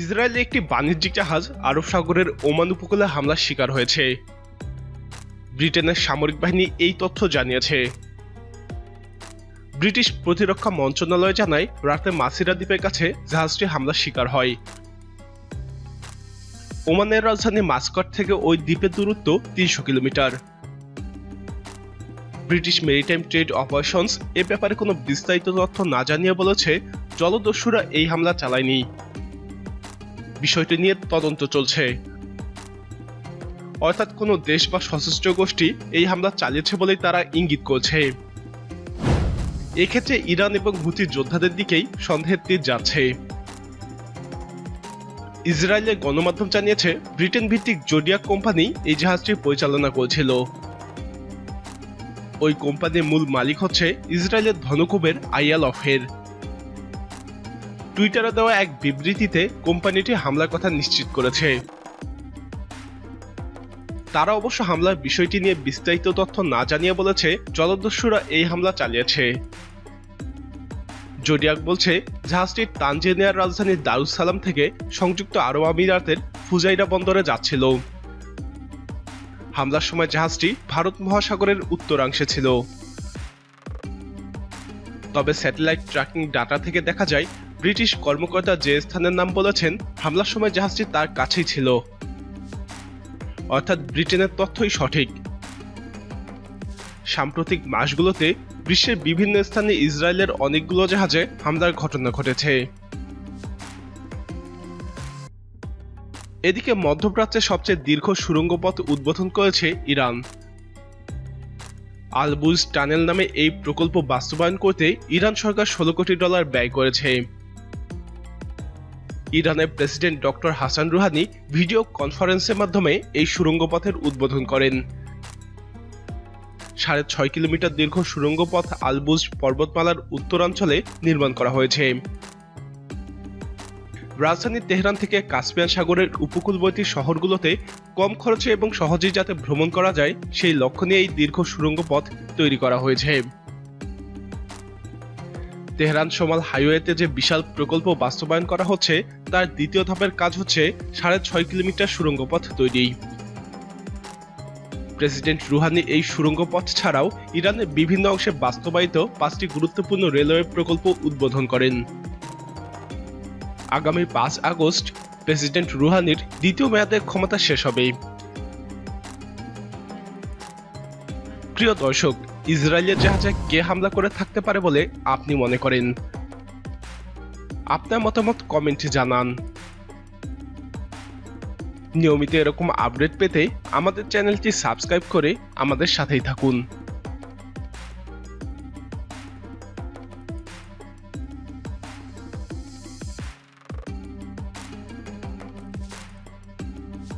ইসরায়েলে একটি বাণিজ্যিক জাহাজ আরব সাগরের ওমান উপকূলে হামলার শিকার হয়েছে। ব্রিটেনের সামরিক বাহিনী এই তথ্য জানিয়েছে। ব্রিটিশ প্রতিরক্ষা মন্ত্রণালয় জানায়, রাতে মাসিরা দ্বীপের কাছে জাহাজটি হামলার শিকার হয়। ওমানের রাজধানী মাস্কট থেকে ওই দ্বীপের দূরত্ব তিনশো kilometre. British maritime trade operations এ ব্যাপারে কোনো বিস্তারিত তথ্য না জানিয়ে বলেছে, জলদস্যুরা এই হামলা চালায়নি। বিষয়টি নিয়ে তদন্ত চলছে। অর্থাৎ কোনো দেশ বা সশস্ত্র গোষ্ঠী এই হামলা চালিয়েছে বলেই তারা ইঙ্গিত করছে। এক্ষেত্রে ইরান এবং হুতি যোদ্ধাদের দিকেই সন্দেহের তীর যাচ্ছে। ইসরায়েলের গণমাধ্যম জানিয়েছে ব্রিটেন ভিত্তিক জোডিয়া কোম্পানি এই জাহাজটি পরিচালনা করেছিল। ওই কোম্পানির মূল মালিক হচ্ছে ইসরায়েলের ধনকুবের আইয়াল অফের। টুইটারে দেওয়া এক বিবৃতিতে কোম্পানিটি হামলার কথা নিশ্চিত করেছে। তারা অবশ্য হামলার বিষয়টি নিয়ে বিস্তারিত তথ্য না জানিয়ে বলেছে, জলদস্যুরা এই হামলা চালিয়েছে। জোডিয়াক বলছে, জাহাজটি তানজেনিয়ার রাজধানী দারুসালাম থেকে সংযুক্ত আরব আমিরাতের ফুজাইরা বন্দরে যাচ্ছিল। হামলার সময় জাহাজটি ভারত মহাসাগরের উত্তরাংশে ছিল। তবে স্যাটেলাইট ট্র্যাকিং ডাটা থেকে দেখা যায় ব্রিটিশ কর্মকর্তা যে স্থানের নাম বলেছেন, হামলার সময় জাহাজটি তার কাছেই ছিল। অর্থাৎ ব্রিটেনের তথ্যই সঠিক। সাম্প্রতিক মাসগুলোতে বিশ্বের বিভিন্ন স্থানে ইসরায়েলের অনেকগুলো জাহাজে হামলার ঘটনা ঘটেছে। এদিকে মধ্যপ্রাচ্যের সবচেয়ে দীর্ঘ সুড়ঙ্গ পথ উদ্বোধন করেছে ইরান। আলবুজ টানেল নামে এই প্রকল্প বাস্তবায়ন করতে ইরান সরকার ষোলো কোটি ডলার ব্যয় করেছে। ইরানের president doctor Hassan Rouhani video কনফারেন্সের মাধ্যমে এই সুড়ঙ্গ পথের উদ্বোধন করেন। সাড়ে ছয় কিলোমিটার দীর্ঘ সুড়ঙ্গ পথ আলবুজ পর্বতমালার উত্তরাঞ্চলে নির্মাণ করা হয়েছে। রাজধানী তেহরান থেকে কাস্পিয়ান সাগরের উপকূলবর্তী শহরগুলোতে কম খরচে এবং সহজেই যাতে ভ্রমণ করা যায়, সেই লক্ষ্য নিয়ে এই দীর্ঘ সুড়ঙ্গ পথ তৈরি করা হয়েছে। তেহরান সোমাল হাইওয়েতে যে বিশাল প্রকল্প বাস্তবায়ন করা হচ্ছে, তার দ্বিতীয় ধাপের কাজ হচ্ছে সাড়ে ছয় কিলোমিটার সুড়ঙ্গ পথ তৈরি। প্রেসিডেন্ট রুহানি এই সুড়ঙ্গ পথ ছাড়াও ইরানের বিভিন্ন অংশে বাস্তবায়িত পাঁচটি গুরুত্বপূর্ণ রেলওয়ে প্রকল্প উদ্বোধন করেন। আগামী পাঁচ আগস্ট প্রেসিডেন্ট রুহানির দ্বিতীয় মেয়াদের ক্ষমতা শেষ হবে। প্রিয় দর্শক ইসরায়েলের জাহাজে কে হামলা করে থাকতে পারে বলে আপনি মনে করেন? আপনার মতামত কমেন্টে জানান। নিয়মিত এরকম আপডেট পেতে আমাদের চ্যানেলটি সাবস্ক্রাইব করে আমাদের সাথেই থাকুন।